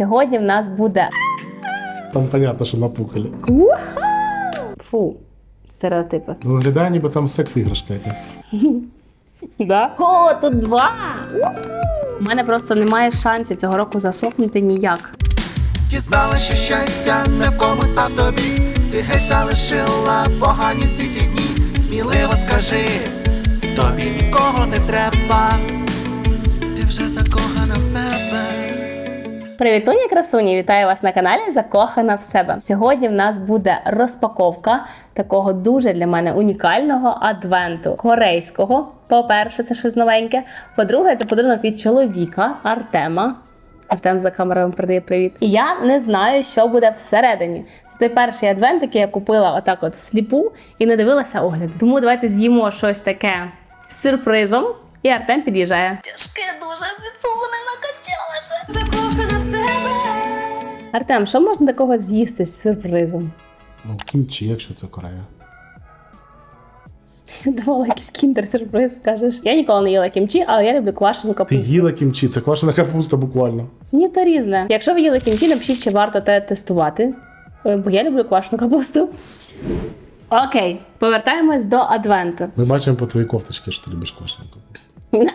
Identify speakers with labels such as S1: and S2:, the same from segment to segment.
S1: Сьогодні в нас буде
S2: Там понятно, що напукали.
S1: фу, стереотипи.
S2: Ну, виглядає, ніби там секс-іграшка якась.
S1: Да? О, тут два! У мене просто немає шансів цього року засохнути ніяк.
S3: Дізнала, що щастя не в комусь, а в тобі. Ти геть залишила погані всі ті дні. Сміливо скажи, тобі нікого не треба.
S1: Привітуні, красуні! Вітаю вас на каналі Закохана в себе. Сьогодні в нас буде розпаковка такого дуже для мене унікального адвенту корейського. По-перше, це щось новеньке. По-друге, це подарунок від чоловіка Артема. Артем за камерою передає привіт. І я не знаю, що буде всередині. Це той перший адвент, який я купила отак от всліпу і не дивилася огляди. Тому давайте з'їмо щось таке з сюрпризом. І Артем під'їжджає. Тяжке дуже відсуване накачалася.
S4: закохана в себе.
S1: Артем, що можна такого з'їсти з сюрпризом?
S2: Ну, кімчі, якщо це Корея.
S1: Я Думала, якийсь кіндер-сюрприз скажеш. Я ніколи не їла кімчі, але я люблю квашену
S2: Ти
S1: капусту.
S2: їла кімчі, це квашена капуста буквально.
S1: Ні, то різне. Якщо ви їли кімчі, напишіть, чи варто те тестувати. Е, Бо я люблю квашену капусту. Окей, повертаємось до адвенту.
S2: Ми бачимо по твоїй кофточці, що ти любиш квашену капусту. Nah.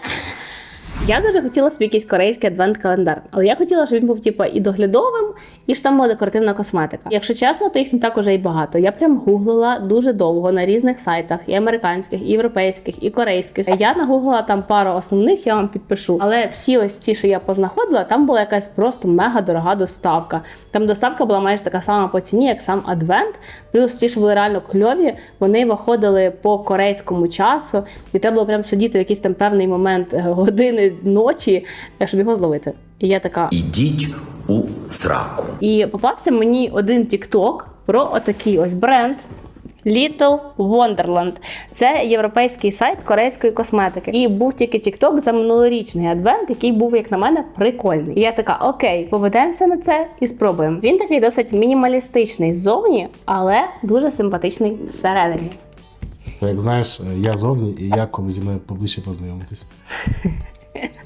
S1: Я дуже хотіла собі якийсь корейський адвент-календар, але я хотіла, щоб він був типу, і доглядовим, і ж там була декоративна косметика. Якщо чесно, то їх не так уже і багато. Я прям гуглила дуже довго на різних сайтах, і американських, і європейських, і корейських. Я нагуглила там пару основних, я вам підпишу. Але всі ось ці, що я познаходила, там була якась просто мега дорога доставка. Там доставка була майже така сама по ціні, як сам адвент. Плюс ті, що були реально кльові, вони виходили по корейському часу, і треба було прям сидіти в якийсь там певний момент е, ночі, е, щоб його зловити. І я така.
S5: Ідіть у сраку.
S1: І попався мені один TikTok про отакий ось бренд. Little Wonderland. Це європейський сайт корейської косметики. І був тільки TikTok за минулорічний адвент, який був, як на мене, прикольний. І я така: окей, поведемося на це і спробуємо. Він такий досить мінімалістичний ззовні, але дуже симпатичний всередині.
S2: Як знаєш, я зовні і я коли зі мною поближче познайомитись.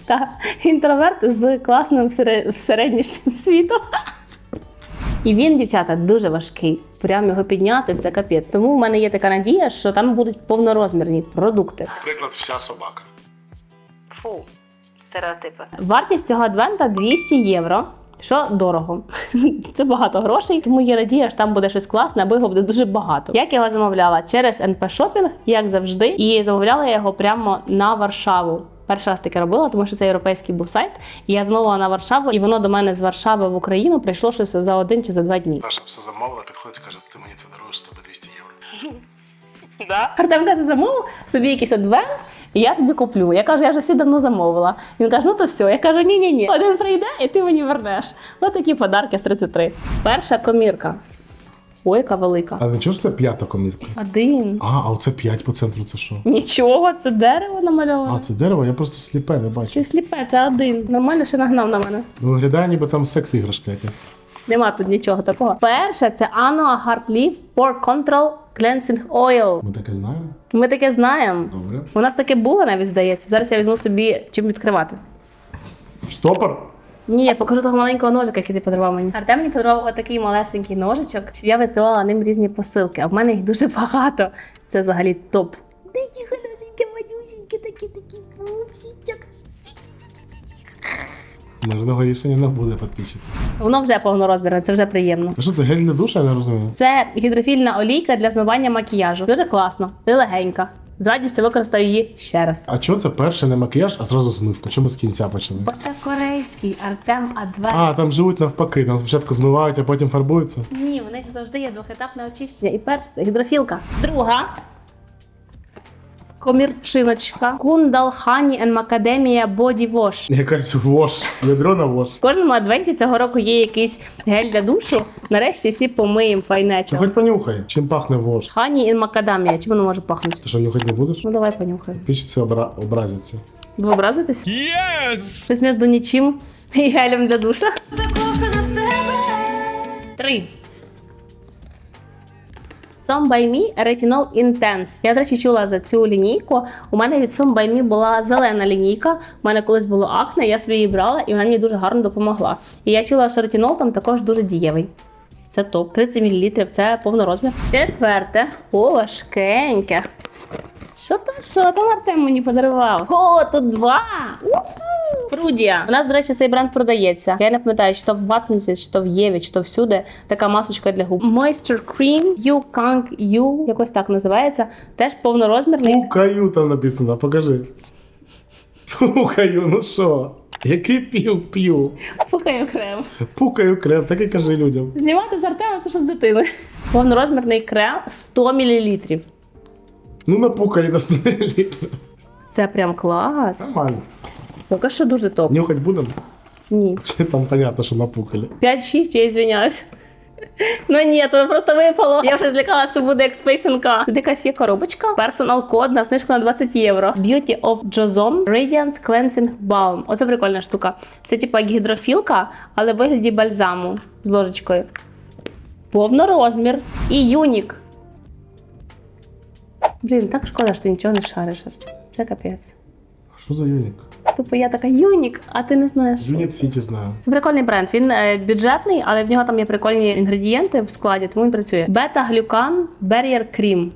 S1: Та інтроверт з класним всере- всереднішнім світом. І він, дівчата, дуже важкий. Прям його підняти це капець. Тому в мене є така надія, що там будуть повнорозмірні продукти.
S2: Приклад, вся собака.
S1: Фу, стереотипи. Вартість цього адвента 200 євро. Що дорого, це багато грошей, тому є надія, що там буде щось класне, або його буде дуже багато. Як я його замовляла через НП Шопінг, як завжди, і замовляла я його прямо на Варшаву. Перший раз таке робила, тому що це європейський був сайт. І я замовила на Варшаву, і воно до мене з Варшави в Україну прийшло щось за один чи за два дні.
S2: Наша все замовила, підходить і каже, ти мені це даруєш тебе 200 євро.
S1: Да. Артем каже, замов собі якийсь адвент, і я тобі куплю. Я кажу, я вже всі давно замовила. Він каже, ну то все. Я кажу, ні, ні, ні. Один прийде, і ти мені вернеш. Ось такі подарки в 33. Перша комірка. Ой, яка велика.
S2: А не чого ж це п'ята комірка?
S1: Один.
S2: А, а оце 5 по центру це що?
S1: Нічого, це дерево намальоване.
S2: А, це дерево, я просто сліпе, не бачу.
S1: Ти сліпе, це один. Нормально ще нагнав на мене.
S2: Ну, виглядає, ніби там секс-іграшка якась.
S1: Нема тут нічого такого. Перше, це Anua Heart Leaf Pore Control Cleansing Oil.
S2: Ми таке знаємо?
S1: Ми таке знаємо.
S2: Добре.
S1: У нас таке було навіть здається. Зараз я візьму собі чим відкривати.
S2: Штопор?
S1: Ні, я покажу того маленького ножика, який ти подарував мені. Артем мені подарував отакий малесенький ножичок, щоб я відкривала ним різні посилки. А в мене їх дуже багато. Це взагалі топ. Такі холосенькі, манюсінькі, такі такі пупсічок.
S2: Можливо, рішення не буде підписчиків.
S1: Воно вже повнорозмірне, це вже приємно.
S2: А що це гель для душа, я не розумію.
S1: Це гідрофільна олійка для змивання макіяжу. Дуже класно і легенька. З радістю використаю її ще раз.
S2: А чого це перше не макіяж, а зразу змивка? Чому з кінця почали?
S1: Бо це корейський Артем Адвент.
S2: А, там живуть навпаки, там спочатку змивають, а потім фарбуються.
S1: Ні, у них завжди є двохетапне очищення. І перше це гідрофілка. Друга. Комірчиночка. Кундал Хані and Macadamia Body Wash.
S2: Якась вош, ядро на вош.
S1: В кожному адвенті цього року є якийсь гель для душу. Нарешті всі помиємо
S2: Ну хоч понюхай, чим пахне вош.
S1: Хані and Macadamia. Чим воно може пахнути?
S2: Ти що, нюхати не будеш?
S1: Ну давай понюхаємо.
S2: Пічці обра... образяться.
S1: Ви образитесь? Yes! Щось між нічим і гелем для душа.
S4: Закохана в себе.
S1: Три. Some by Me Retinol Intense. Я, до речі, чула за цю лінійку. У мене від Some by Me була зелена лінійка. У мене колись було акне, я собі її брала, і вона мені дуже гарно допомогла. І я чула, що ретинол там також дуже дієвий. Це топ. 30 мл це повнорозмір. Четверте. О, важкеньке. Що там, що там Артем мені подарував? О, тут два! Фрудія. У нас, до речі, цей бренд продається. Я не пам'ятаю, чи то в Watsons, чи то в Єві, чи то всюди. Така масочка для губ. Moisture Cream You Kang You, якось так називається. Теж повнорозмірний.
S2: Пукаю там написано, покажи. Пукаю, ну що? Який п'ю п'ю?
S1: Пукаю крем.
S2: Пукаю крем, так і кажи людям.
S1: Знімати з Артема це що з дитини. Повнорозмірний крем 100 мл.
S2: Ну напукали на 100 мл.
S1: Це прям клас.
S2: Нормально.
S1: Поки що дуже топ.
S2: Нюхать будемо?
S1: Ні.
S2: Чи там понятно, що напукали?
S1: 5-6, я извиняюсь. Ну ні, то просто випало. Я вже злякалася, що буде як NK. Тут якась є коробочка. Personal код на знижку на 20 євро. Beauty of Jozon Radiance Cleansing Balm. Оце прикольна штука. Це типа гідрофілка, але в вигляді бальзаму з ложечкою. Повнорозмір. І юнік. Блін, так шкода, що ти нічого не шариш. Це капець.
S2: Що за юнік?
S1: Тупо я така юнік, а ти не знаєш. що
S2: Юніт Сіті знаю.
S1: це прикольний бренд. Він е, бюджетний, але в нього там є прикольні інгредієнти в складі, тому він працює. Бета-глюкан Barrier Cream.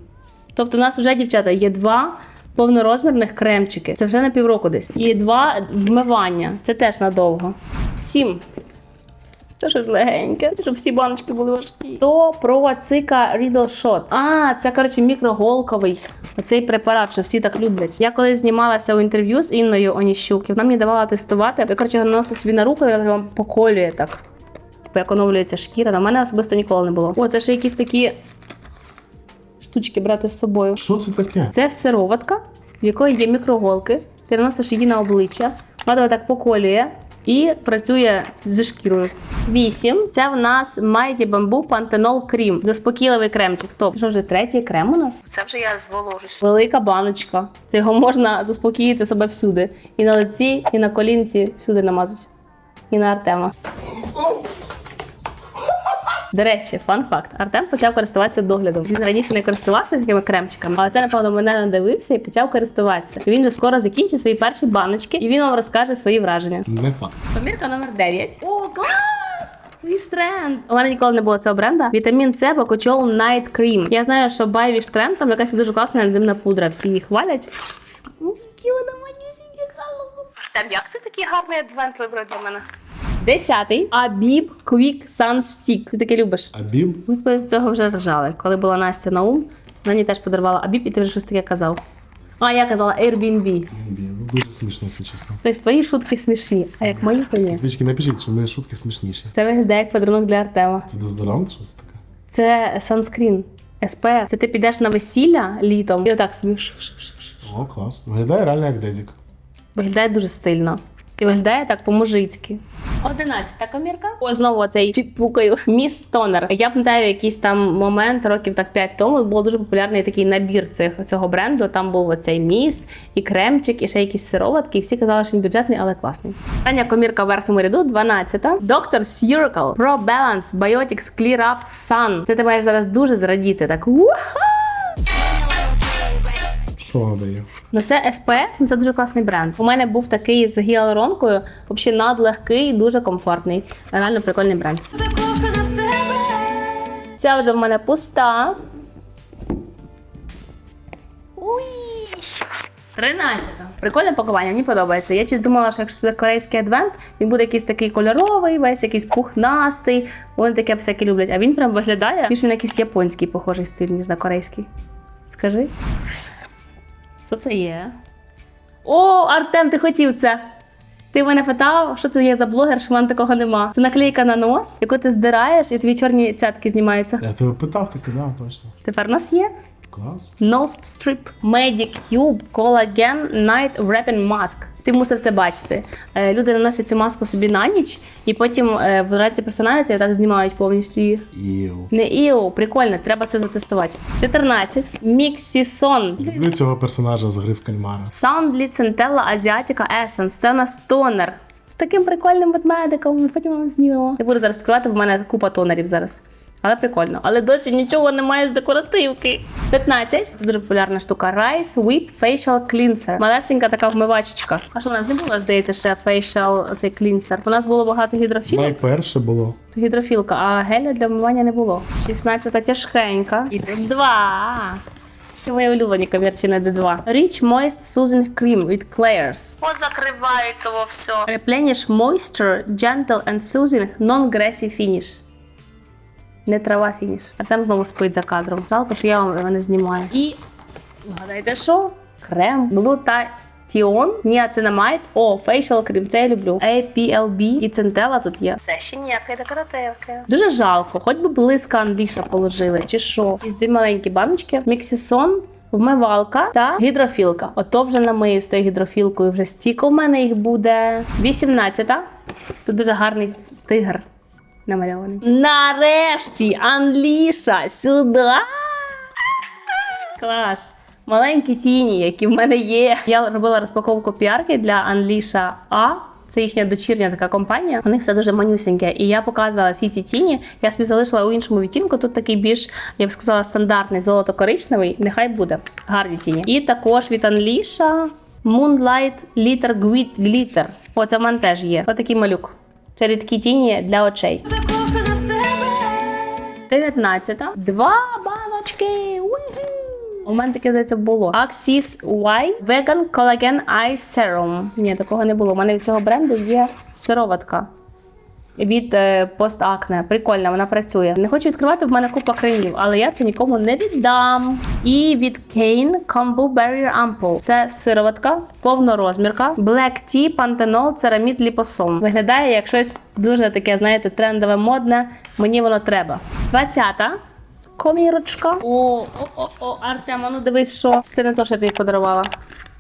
S1: Тобто, у нас вже, дівчата, є два повнорозмірних кремчики. Це вже на півроку десь. І два вмивання. Це теж надовго. Сім. Це щось легеньке, щоб всі баночки були важкі. То провацика Riddle Shot. А, це коротше мікроголковий. Оцей препарат, що всі так люблять. Я колись знімалася у інтерв'ю з Інною Оніщук, і вона мені давала тестувати. Я коротше наносила собі на руку, і вона прям поколює так. Типу, як оновлюється шкіра. На мене особисто ніколи не було. О, це ще якісь такі штучки брати з собою.
S2: Що це таке?
S1: Це сироватка, в якої є мікроголки. Ти наносиш її на обличчя, вона так поколює і працює зі шкірою. Вісім. Це в нас Mighty Bamboo Panthenol Cream. Заспокійливий кремчик. Тобто, що вже третій крем у нас? Це вже я зволожусь. Велика баночка. Це його можна заспокоїти себе всюди. І на лиці, і на колінці, всюди намазати. І на Артема. До речі, фан факт. Артем почав користуватися доглядом. Він раніше не користувався такими кремчиками, але це, напевно, мене надивився і почав користуватися. Він же скоро закінчить свої перші баночки, і він вам розкаже свої враження.
S2: Не факт.
S1: Помірка номер 9. О, клас! Віштренд. У мене ніколи не було цього бренда. Вітамін С Бакучол Night Cream. Я знаю, що Бай Віштренд там якась дуже класна ензимна пудра. Всі її хвалять. Які вона манюсінькі халус. Артем, як ти такий гарний адвент вибрав для мене? Десятий. Абіб Quick Sun Stick. Ти таке любиш?
S2: Абіл?
S1: Ми з з цього вже ржали. Коли була Настя на ум, вона мені теж подарувала Абіб, і ти вже щось таке казав. А я казала Airbnb.
S2: Ну, дуже смішно, якщо чесно.
S1: Тобто твої шутки смішні, а як мої, то ні.
S2: Дівчатки, напишіть, що мої шутки смішніші.
S1: Це виглядає як подарунок для Артема.
S2: Це дезодорант, що це таке?
S1: Це санскрін. SPF. Це ти підеш на весілля літом і отак собі.
S2: О, клас. Виглядає реально як дезік.
S1: Виглядає дуже стильно. І виглядає так по-мужицьки. Одинадцята комірка. О, знову цей підпукаю. Міс Тонер. Я пам'ятаю якийсь там момент, років так 5 тому, був дуже популярний такий набір цих, цього бренду. Там був оцей міст, і кремчик, і ще якісь сироватки. І всі казали, що він бюджетний, але класний. Остання комірка в верхньому ряду, 12. Dr. Circle Pro Balance Biotics Clear Up Sun. Це ти маєш зараз дуже зрадіти. Так. Уха!
S2: Що вона дає?
S1: Ну це SPF, це дуже класний бренд. У мене був такий з гіалуронкою, взагалі надлегкий, дуже комфортний. Реально прикольний бренд.
S4: закохана в себе.
S1: Ця вже в мене пуста. Уй. 13. Прикольне пакування, мені подобається. Я щось думала, що якщо це корейський адвент, він буде якийсь такий кольоровий, весь якийсь пухнастий. Вони таке всяке люблять. А він прям виглядає, більш він якийсь японський похожий стиль, ніж на корейський. Скажи. Що то є? О, Артем, ти хотів це. Ти мене питав, що це є за блогер, що в мене такого нема. Це наклейка на нос, яку ти здираєш, і твої чорні цятки знімаються.
S2: Я тебе питав таки, да, точно.
S1: Тепер у нас є
S2: Клас.
S1: Nose Strip Medic Cube Collagen Night Wrapping Mask. Ти мусив це бачити. Е, Люди наносять цю маску собі на ніч, і потім е, вранці просинаються і так знімають повністю її.
S2: Іу.
S1: Не іо, прикольно, треба це затестувати. 14. Міксісон.
S2: Люблю цього персонажа з гри в кальмара.
S1: Soundly Centella Asiatica Essence. Це у нас тонер. З таким прикольним ведмедиком. Ми потім вам знімемо. Я буду зараз відкривати, бо в мене купа тонерів зараз. Але прикольно. Але досі нічого немає з декоративки. 15. Це дуже популярна штука. Rice Whip Facial Cleanser. Малесенька така вмивачечка. А що в нас не було, здається, ще facial цей клінсер. У нас було багато гідрофілок.
S2: Найперше було.
S1: То гідрофілка, а геля для вмивання не було. 16 тяжкенька. І два. Це мої улюблені комірчі D2. Rich Moist Soothing Cream with Clairs. Позакривають того все. Replenish Moisture, Gentle and Soothing, Non-Grassy Finish. Не трава фініш. А там знову спить за кадром. Жалко, що я вам його не знімаю. І вгадайте, що? Крем Glutathione, Niacinamide, о, Facial Cream, це я люблю. APLB і Центела тут є. Все ще ніякої декоративки. Дуже жалко, хоч би близько Андріша положили, чи що. І дві маленькі баночки. Міксісон. Вмивалка та гідрофілка. Ото вже намию з тою гідрофілкою. Вже стільки в мене їх буде. 18-та. Тут дуже гарний тигр намальований. Нарешті, Анліша, сюди. Клас. Маленькі тіні, які в мене є. Я робила розпаковку піарки для Unleasha А. Це їхня дочірня така компанія. У них все дуже манюсеньке. І я показувала всі ці тіні. Я собі залишила у іншому відтінку. Тут такий більш, я б сказала, стандартний золото-коричневий. Нехай буде гарні тіні. І також від Unleasha Moonlight Glitter Glitter. О, це в мене теж є. Отакий малюк. Це рідкі тіні для очей.
S4: закохана в себе.
S1: 19. Два баночки. У мене таке здається було. Axis Y Vegan Collagen Eye Serum. Ні, такого не було. У мене від цього бренду є сироватка. Від е, постакне. Прикольна, вона працює. Не хочу відкривати, в мене купа кремів, але я це нікому не віддам. І від Kane Combo Barrier Ampoule. Це сироватка, повнорозмірка, Black Tea, Panthenol, Ceramid, Liposome. Виглядає як щось дуже таке, знаєте, трендове, модне. Мені воно треба. 20-та. Комірочка. О, о, о, о, Артема, ну дивись, що. Це не то, що я тобі подарувала.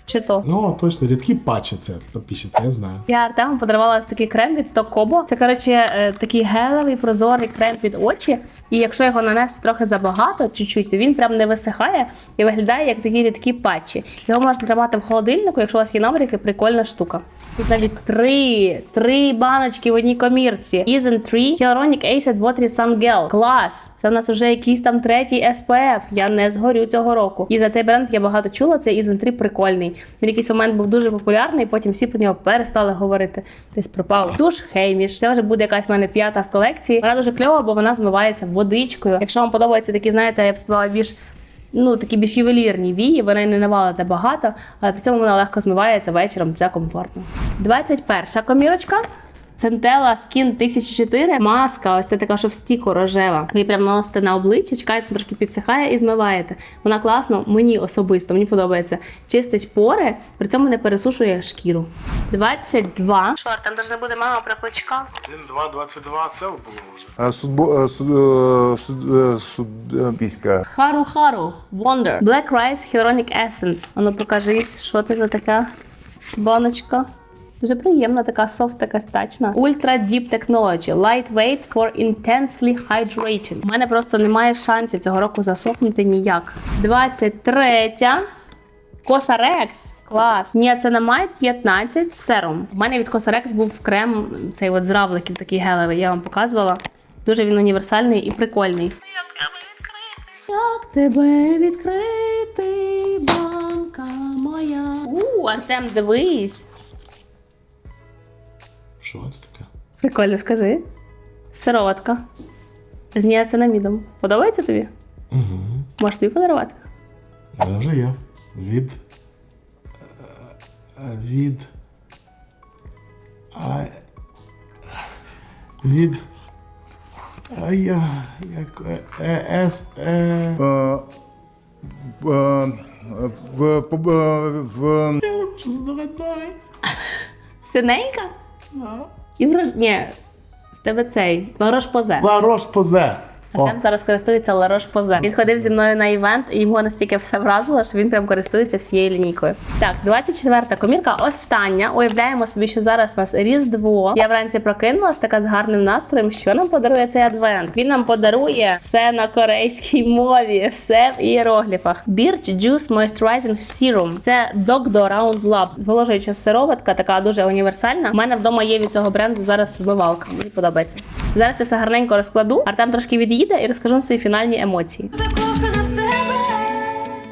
S1: Чи то?
S2: Ну, точно, рідкі патчі це підписчиця, я знаю.
S1: Я Артему подарувала ось такий крем від Токобо. Це коротше е, такий гелевий прозорий крем під очі. І якщо його нанести трохи забагато, чуть-чуть, то він прям не висихає і виглядає як такі рідкі патчі. Його можна тримати в холодильнику, якщо у вас є набріки, прикольна штука. Тут навіть три, три баночки в одній комірці. Ізен 3 Hyaluronic Acid Watery Sun Gel. Клас! Це в нас вже якийсь там третій SPF. Я не згорю цього року. І за цей бренд я багато чула. Цей Ізен 3 прикольний. Він якийсь момент був дуже популярний, потім всі про нього перестали говорити. Десь пропав. Душ Хейміш. Це вже буде якась в мене п'ята в колекції. Вона дуже кльова, бо вона змивається водичкою. Якщо вам подобаються такі, знаєте, я б сказала, більш ну, такі більш ювелірні вії, вони не навалите багато, але при цьому вона легко змивається вечором, це комфортно. 21 комірочка. Центела Skin 1004 маска, ось це така, що в рожева. Ви прям наносите на обличчя, чекаєте, трошки підсихає і змиваєте. Вона класно, мені особисто, мені подобається. Чистить пори, при цьому не пересушує шкіру. 22. Що, там навіть не буде мама про кличка?
S2: 1, 2, 22, це було вже.
S6: Е, Судбо, е, суд, е, суд, е, суд, піська.
S1: Хару Хару Wonder Black Rice Hyaluronic Essence. Ану покажись, що це за така баночка. Дуже приємна, така софт, така стачна. Ultra Deep Technology. Lightweight for intensely hydrating. У мене просто немає шансів цього року засохнути ніяк. 23. Косарекс. Клас. Ніацинамайд 15 серум. У мене від Косарекс був крем, цей от з равликів такий гелевий, я вам показувала. Дуже він універсальний і прикольний. Як тебе відкрити, банка моя? У, Артем, дивись.
S2: Що це таке?
S1: Прикольно, скажи. Сироватка. З ніацинамідом. Подобається тобі?
S2: Угу.
S1: Можеш тобі подарувати?
S2: Це вже є. Від. е, Від. А, від. А я. Як. е, е, С. Е.
S6: Е, е, в, в, в?
S1: Синенька? І врож... Ні, в тебе цей Ларош Позе.
S2: Ларош Позе. О,
S1: Артем зараз користується Ларош Позе. Він ходив зі мною на івент, і його настільки все вразило, що він прям користується всією лінійкою. Так, 24-та комірка, остання. Уявляємо собі, що зараз у нас Різдво. Я вранці прокинулась така з гарним настроєм. Що нам подарує цей адвент? Він нам подарує все на корейській мові, все в ієрогліфах. Birch Juice Moisturizing Serum. Це Dogdo Round Lab. Зволожуюча сироватка, така дуже універсальна. У мене вдома є від цього бренду зараз вбивалка. Мені подобається. Зараз я все гарненько розкладу. Артем трошки від'їде і розкажу свої фінальні емоції.
S4: закохана в себе.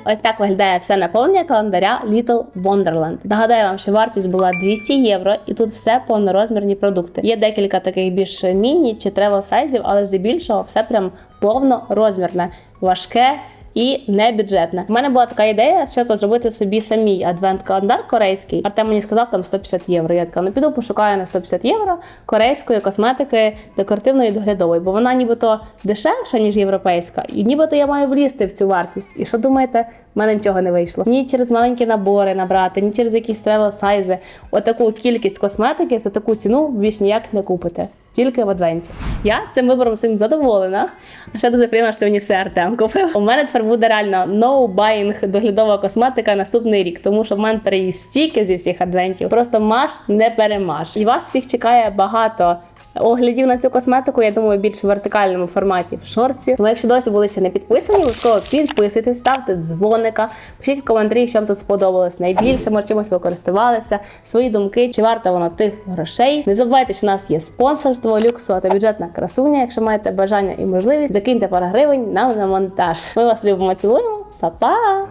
S1: Ось так виглядає все наповнення календаря Little Wonderland. Нагадаю вам, що вартість була 200 євро, і тут все повнорозмірні продукти. Є декілька таких більш міні чи тревел сайзів, але здебільшого все прям повнорозмірне, важке. І не бюджетне. У мене була така ідея спочатку зробити собі самій адвент-календар корейський. Артем мені сказав там 150 євро. Я така ну піду пошукаю на 150 євро корейської косметики декоративної доглядової, бо вона нібито дешевша, ніж європейська, і нібито я маю влізти в цю вартість. І що думаєте, в мене нічого не вийшло. Ні через маленькі набори набрати, ні через якісь тревел сайзи. Отаку кількість косметики за таку ціну більш ніяк не купите. Тільки в адвенті. Я цим вибором своїм задоволена. А ще дуже приємно, що мені все Артем купив. У мене тепер буде реально no buying доглядова косметика наступний рік, тому що в мене переїзд стільки зі всіх адвентів. Просто маш не перемаш. І вас всіх чекає багато. Оглядів на цю косметику, я думаю, більш в вертикальному форматі в шорці. Тому якщо досі були ще не підписані, обов'язково підписуйтесь, ставте дзвоника, пишіть в коментарі, що вам тут сподобалось найбільше, може чимось ви користувалися, свої думки, чи варто воно тих грошей. Не забувайте, що у нас є спонсорство, люксова та бюджетна красуня. Якщо маєте бажання і можливість, закиньте пару гривень нам на монтаж. Ми вас любимо, цілуємо, Па-па!